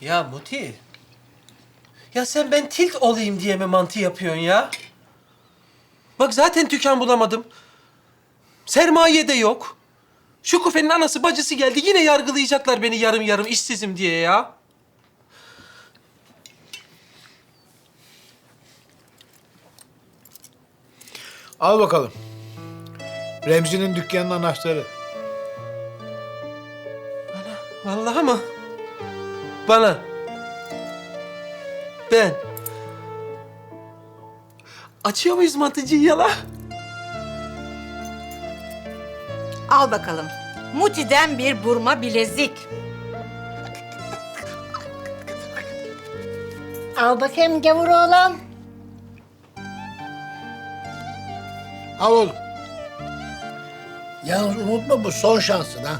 Ya Muti. Ya sen ben tilt olayım diye mi mantı yapıyorsun ya? Bak zaten tüken bulamadım. Sermaye de yok. Şu kufenin anası bacısı geldi. Yine yargılayacaklar beni yarım yarım işsizim diye ya. Al bakalım. Remzi'nin dükkanının anahtarı. Vallahi mı? Bana. Ben. Açıyor muyuz mantıcıyı yala? Al bakalım. Muti'den bir burma bilezik. Al bakayım gavur oğlan. Al oğlum. Yalnız unutma bu son şansın ha.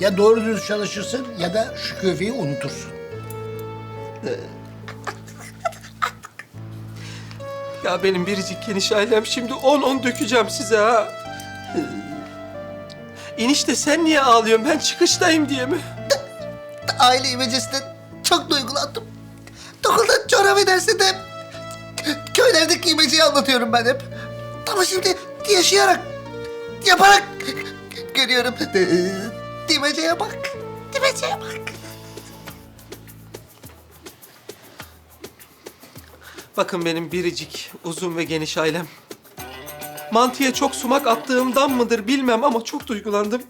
Ya doğru düz çalışırsın ya da şu köfeyi unutursun. Ya benim biricik geniş ailem şimdi on on dökeceğim size ha. İnişte sen niye ağlıyorsun? Ben çıkıştayım diye mi? Aile imecesinden çok duygulandım. Dokundan çorabı dersinde köylerdeki imeceyi anlatıyorum ben hep. Ama şimdi yaşayarak, yaparak görüyorum. Dimeceye bak, dimeceye bak. Bakın benim biricik, uzun ve geniş ailem. Mantıya çok sumak attığımdan mıdır bilmem ama çok duygulandım.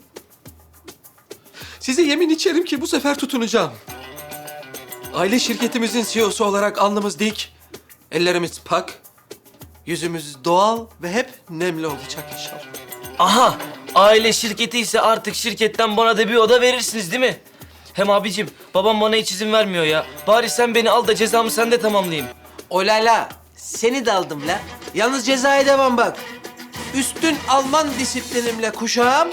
Size yemin içerim ki bu sefer tutunacağım. Aile şirketimizin CEO'su olarak alnımız dik, ellerimiz pak, yüzümüz doğal ve hep nemli olacak inşallah. Aha! Aile şirketi ise artık şirketten bana da bir oda verirsiniz değil mi? Hem abicim babam bana hiç izin vermiyor ya. Bari sen beni al da cezamı sen de tamamlayayım. Olala, seni de aldım la. Yalnız cezaya devam bak. Üstün Alman disiplinimle kuşağım,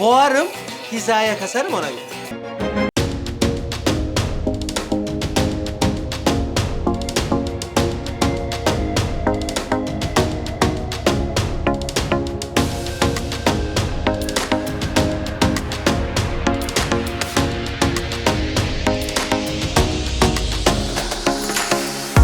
boğarım, hizaya kasarım ona göre.